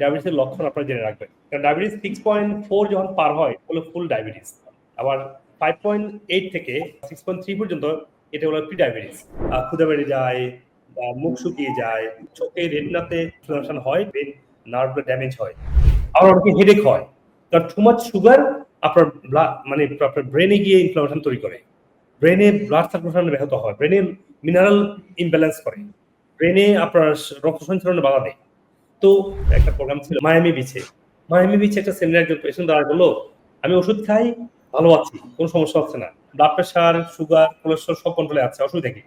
ডায়াবেটিসের লক্ষণ আপনারা জেনে রাখবেন। কারণ ডায়াবেটিস সিক্স পয়েন্ট ফোর যখন পার হয় হলো ফুল ডায়াবেটিস আবার ফাইভ পয়েন্ট এইট থেকে সিক্স পয়েন্ট থ্রি পর্যন্ত এটা হলো প্রি ডায়াবেটিস ক্ষুদা বেড়ে যায়, বা মুখ শুকিয়ে যায়, চোখে রেটনাতে ইনফ্লামেশন হয় ব্রেন নার্ভ ড্যামেজ হয়। আবার অনেকে হেডেক হয়। কারণ টু মাচ সুগার আপনার মানে আপনার ব্রেনে গিয়ে ইনফ্লামেশন তৈরি করে। ব্রেনে ব্লাড সার্কুলেশন ব্যাহত হয়। ব্রেনে মিনারেল ইমব্যালেন্স করে। ব্রেনে আপনার রক্ত সঞ্চালনে বাধা দেয় তো একটা প্রোগ্রাম ছিল মায়ামি বিচে মায়ামি বিচে একটা সেমিনার একজন পেশেন্ট দাঁড়া বলল, আমি ওষুধ খাই, ভালো আছি, কোনো সমস্যা হচ্ছে না। ব্লাড প্রেশার সুগার কোলেস্ট্রল সব কন্ট্রোলে আছে, অসুবিধা কি?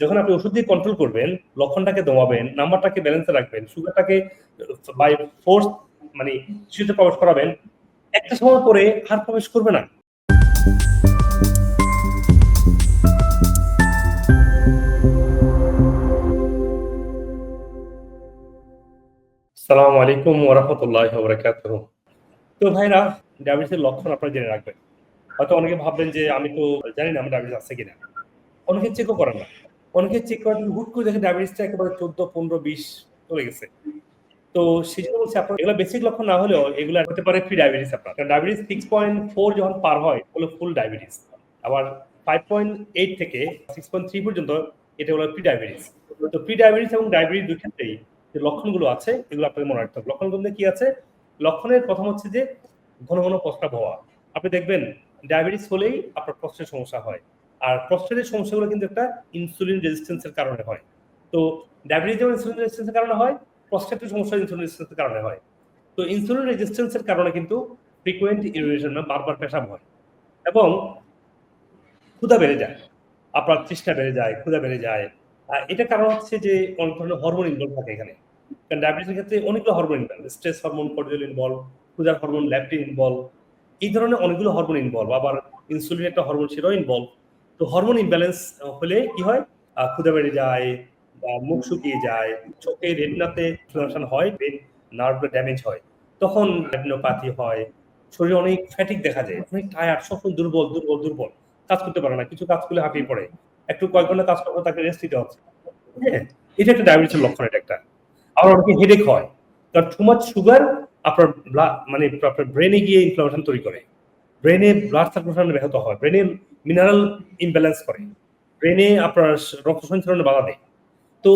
যখন আপনি ওষুধ দিয়ে কন্ট্রোল করবেন, লক্ষণটাকে দমাবেন, নাম্বারটাকে ব্যালেন্সে রাখবেন সুগারটাকে বাই ফোর্স মানে শিশুতে প্রবেশ করাবেন, একটা সময় পরে আর প্রবেশ করবে না। সালামু আলাইকুম ওরহামতুল্লাহ বরকাতুহ। তো ভাইরা, ডায়াবেটিসের লক্ষণ আপনারা জেনে রাখবেন। হয়তো অনেকে ভাববেন যে, আমি তো জানি না আমার ডায়াবেটিস আছে কিনা। অনেকে চেকও করেন না। অনেকে চেক করার হুট করে দেখে ডায়াবেটিসটা একেবারে চোদ্দ, পনেরো, বিশ চলে গেছে। তো সেই জন্য বলছি আপনার এগুলো বেসিক লক্ষণ না হলেও এগুলো হতে পারে প্রি ডায়াবেটিস আপনার। ডায়াবেটিস সিক্স পয়েন্ট ফোর যখন পার হয় হলো ফুল ডায়াবেটিস আবার ফাইভ পয়েন্ট এইট থেকে সিক্স পয়েন্ট থ্রি পর্যন্ত এটা হলো প্রি ডায়াবেটিস তো প্রি ডায়াবেটিস এবং ডায়াবেটিস দুই ক্ষেত্রেই যে লক্ষণগুলো আছে, এগুলো আপনাকে মনে রাখতে হবে। লক্ষণগুলো কি আছে? লক্ষণের প্রথম হচ্ছে যে ঘন ঘন প্রস্রাব হওয়া। আপনি দেখবেন ডায়াবেটিস হলেই আপনার প্রস্টের সমস্যা হয়। আর প্রস্টেটের সমস্যাগুলো কিন্তু একটা ইনসুলিন রেজিস্ট্যান্সের কারণে হয়। তো ডায়াবেটিস যেমন ইনসুলিন রেজিস্ট্যান্সের কারণে হয় প্রস্টেটের সমস্যা ইনসুলিন রেজিস্ট্যান্সের কারণে হয়। তো ইনসুলিন রেজিস্ট্যান্সের কারণে কিন্তু ফ্রিকোয়েন্ট ইউরিনেশন বারবার পেশাব হয়। এবং ক্ষুধা বেড়ে যায়, আপনার তৃষ্ণা বেড়ে যায়, ক্ষুধা বেড়ে যায়। এটা কারণ হচ্ছে যে অনেক ধরনের হরমোন ইনভলভ থাকে এখানে। কারণ ডায়াবেটিসের ক্ষেত্রে অনেকগুলো hormone involve stress hormone cortisol involve ক্ষুধার হরমোন ল্যাপটিন ইনভলভ এই ধরনের অনেকগুলো হরমোন ইনভলভ আবার ইনসুলিন একটা হরমোন সেটাও ইনভলভ তো হরমোন ইমব্যালেন্স হলে কি হয়? ক্ষুধা বেড়ে যায়, বা মুখ শুকিয়ে যায়, চোখে রেটনাতে ইনফ্লামেশন হয় ব্রেন নার্ভ ড্যামেজ হয়। তখন রেটিনোপ্যাথি হয়, শরীরে অনেক ফ্যাটিক দেখা যায়, অনেক টায়ার্ড সবসময় দুর্বল দুর্বল দুর্বল, কাজ করতে পারে না, কিছু কাজ করলে হাঁপিয়ে পড়ে। একটু কয়েক ঘণ্টা কাজ করব তাকে রেস্ট দিতে হচ্ছে হ্যাঁ এটা একটা ডায়াবেটিসের লক্ষণ, এটা একটা। আবার অনেকে হেডেক হয়। কারণ টু মাচ সুগার আপনার মানে আপনার ব্রেনে গিয়ে ইনফ্লামেশন তৈরি করে। ব্রেনে ব্লাড সার্কুলেশন ব্যাহত হয়। ব্রেনে মিনারেল ইমব্যালেন্স করে। ব্রেনে আপনার রক্ত সঞ্চালনে বাধা দেয়। তো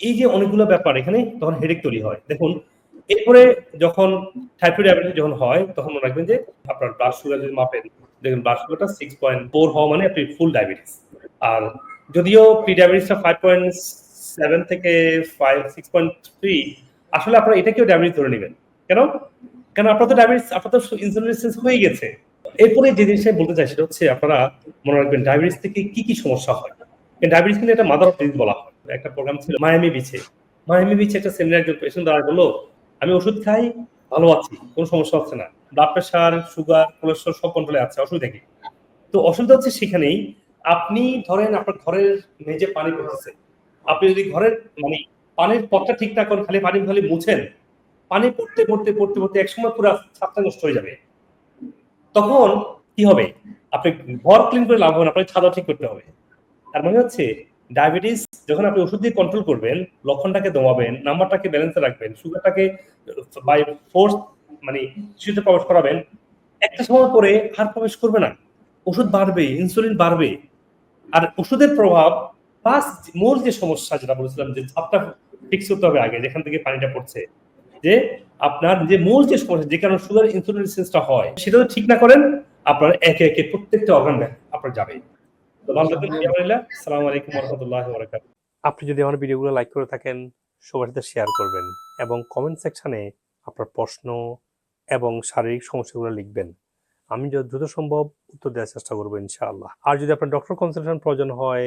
এই যে অনেকগুলো ব্যাপার, এখানে তখন হেডেক তৈরি হয়। দেখুন, এরপরে যখন টাইপ ডায়াবেটিস যখন হয়, তখন মনে রাখবেন যে আপনার ব্লাড সুগার যদি মাপেন দেখুন ব্লাড সুগারটা সিক্স পয়েন্ট ফোর হওয়া মানে আপনি ফুল ডায়াবেটিস আর যদিও প্রি ডায়াবেটিসটা ফাইভ পয়েন্ট সেভেন থেকে ফাইভ সিক্স পয়েন্ট থ্রি আসলে আপনারা ডায়াবেটিস ধরে নেবেন। কেন? কেন? আপনার তো ডায়াবেটিস আপনার তো ইনসুলিন হয়ে গেছে। এরপরে যে জিনিসটা বলতে চাই সেটা হচ্ছে আপনারা মনে রাখবেন ডায়াবেটিস থেকে কি কি সমস্যা হয়? ডায়াবেটিস কিন্তু একটা মাদার অফ ডিজিজ বলা হয়। একটা প্রোগ্রাম ছিল মায়ামি বিচে মায়ামি বিচে একটা সেমিনার একজন পেশেন্ট বলল, আমি ওষুধ খাই, ভালো আছি, কোনো সমস্যা হচ্ছে না। ব্লাড প্রেশার সুগার কোলেস্ট্রল সব কন্ট্রোলে আছে, অসুবিধা কি? তো অসুবিধা হচ্ছে সেখানেই আপনি ধরেন আপনার ঘরের মেঝে পানি পড়তেছে। আপনি যদি ঘরের মানে পানির পথটা ঠিক না করেন, খালি পানি খালি মুছেন, পানি পড়তে পড়তে পড়তে পড়তে একসময় পুরো ছাদটা নষ্ট হয়ে যাবে। তখন কি হবে? আপনি ঘর ক্লিন করে লাভ হবে না আপনাকে ছাদও ঠিক করতে হবে। তার মানে হচ্ছে ডায়াবেটিস যখন আপনি ওষুধ দিয়ে কন্ট্রোল করবেন, লক্ষণটাকে দমাবেন, নাম্বারটাকে ব্যালেন্সে রাখবেন সুগারটাকে বাই ফোর্স মানে শিশুতে প্রবেশ করাবেন, একটা সময় পরে আর প্রবেশ করবে না। ওষুধ বাড়বে ইনসুলিন বাড়বে। আর ওষুধের প্রভাব প্লাস মূল যে সমস্যা যেটা বলেছিলাম যে ছাদটা ফিক্স করতে হবে আগে, যেখান থেকে পানিটা পড়ছে, যে আপনার যে মূল যে সমস্যা, যে কারণে সুগার ইনসুলিন হয়, সেটা যদি ঠিক না করেন, আপনার একে একে প্রত্যেকটা অর্গান আপনার যাবে। তো আলাইকুম রহমতুল্লাহ আপনি যদি আমার ভিডিওগুলো লাইক করে থাকেন, সবার সাথে শেয়ার করবেন এবং কমেন্ট সেকশনে আপনার প্রশ্ন এবং শারীরিক সমস্যাগুলো লিখবেন। আমি যত দ্রুত সম্ভব উত্তর দেওয়ার চেষ্টা করব, ইনশাআল্লাহ। আর যদি আপনার ডক্টর কনসালটেশন প্রয়োজন হয়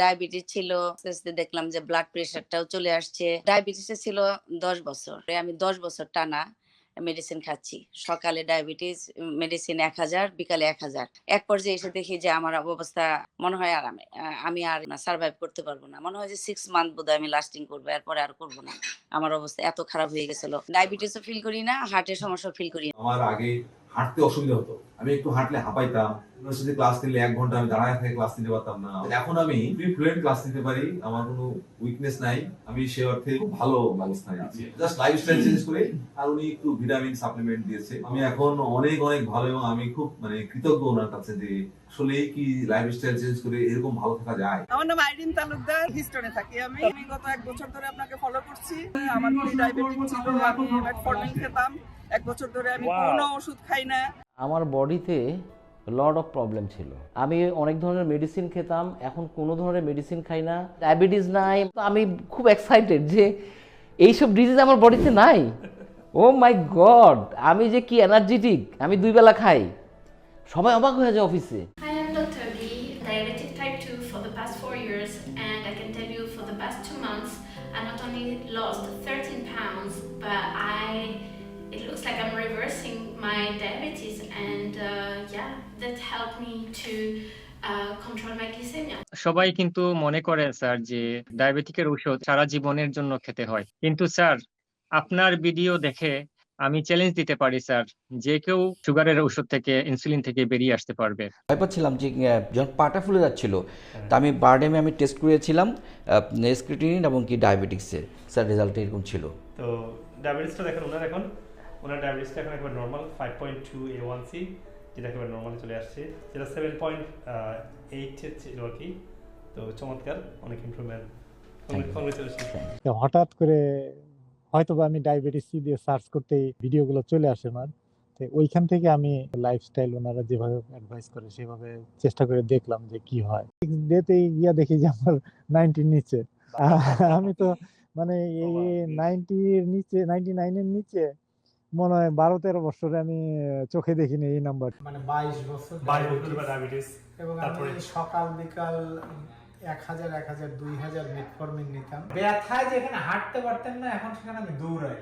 ডায়াবেটিস ছিল দেখলাম যে ব্লাড প্রেশারটাও চলে আসছে। ডায়াবেটিস ছিল দশ বছর। আমি দশ বছর টানা মেডিসিন খাচ্ছি। সকালে ডায়াবেটিস মেডিসিন এক হাজার, বিকালে এক হাজার। এক পর্যায়ে এসে দেখি যে আমার অবস্থা মনে হয় আর আমি আর সার্ভাইভ করতে পারব না। মনে হয় যে সিক্স মান্থ বোধহয় আমি লাস্টিং করব, এরপরে আর করব না। আমার অবস্থা এত খারাপ হয়ে গেছিল। ডায়াবেটিসও ফিল করি না হার্টের সমস্যা ফিল করি আমার আগে হাঁটতে অসুবিধা হতো। আমি একটু হাঁটলে হাঁপাইতাম ইউনিভার্সিটি ক্লাস নিলে এক ঘণ্টা আমি দাঁড়ায় থেকে ক্লাস নিতে পারতাম না। এখন আমি ফ্রি ফ্লুয়েন্ট ক্লাস নিতে পারি আমার কোনো উইকনেস নাই আমি সে অর্থে খুব ভালো ব্যবস্থায় আছি। জাস্ট লাইফস্টাইল চেঞ্জ করে আর উনি একটু ভিটামিন সাপ্লিমেন্ট দিয়েছে। আমি এখন অনেক অনেক ভালো এবং আমি খুব মানে কৃতজ্ঞ ওনার কাছে যে আসলে কি লাইফস্টাইল চেঞ্জ করে এরকম ভালো থাকা যায়। আমার নাম আইরিন তালুকদার হিস্টনে থাকি আমি। আমি গত এক বছর ধরে আপনাকে ফলো করছি। আমার প্রি ডায়াবেটিক ছিল আমি মেটফর্মিন খেতাম। এক বছর ধরে আমি কোনো ওষুধ খাই না। আমার বডিতে লড অফ প্রবলেম ছিল। আমি অনেক ধরনের মেডিসিন খেতাম এখন কোনো ধরনের মেডিসিন খাই না। ডায়াবেটিস নাই। তো আমি খুব এক্সাইটেড যে এইসব ডিজিজ আমার বডিতে নাই। ও মাই গড আমি যে কি এনার্জেটিক আমি দুই বেলা খাই। সবাই অবাক হয়ে যায় অফিসে diabetes, and uh, yeah, that helped me to uh, control my glycemia. সবাই কিন্তু মনে করে স্যার যে ডায়াবেটিকের ঔষধ সারা জীবনের জন্য খেতে হয়। কিন্তু স্যার আপনার ভিডিও দেখে আমি চ্যালেঞ্জ দিতে পারি স্যার যে কেউ সুগারের ওষুধ থেকে ইনসুলিন থেকে বেরিয়ে আসতে পারবে। ভয় পাচ্ছিলাম যে যখন পাটা ফুলে যাচ্ছিল তা আমি বারডেমে আমি টেস্ট করেছিলাম স্ক্রিটিনিন এবং কি ডায়াবেটিক্সের স্যার রেজাল্ট এরকম ছিল। তো ডায়াবেটিসটা দেখেন ওনার এখন ওনার ডায়াবেটিসটা এখন একবার normal five point two A one C যেটা একেবারে নর্মালি চলে আসছে যেটা সেভেন পয়েন্ট এইট ছিল আর কি। তো চমৎকার অনেক ইমপ্রুভমেন্ট হঠাৎ করে হয়তো আমি ডায়াবেটিস দিয়ে সার্চ করতেই ভিডিওগুলো চলে আসে আমার। তো ওইখান থেকে আমি লাইফস্টাইল ওনারা যেভাবে অ্যাডভাইস করে সেভাবে চেষ্টা করে দেখলাম যে কি হয়। ডেতে গিয়া দেখি যে আমার নাইনটির নিচে। আমি তো মানে এই নাইনটির নিচে নাইনটি নাইনের নিচে মনে হয় বারো তেরো বছরে আমি চোখে দেখিনি এই নাম্বার মানে বাইশ বছর বাইশ বছর ডায়াবেটিস এবং আমি তারপরে? সকাল বিকাল এক হাজার এক হাজার দুই হাজার মেটফর্মিন নিতাম। ব্যথায় যেখানে হাঁটতে পারতেন না এখন সেখানে আমি দৌড়াই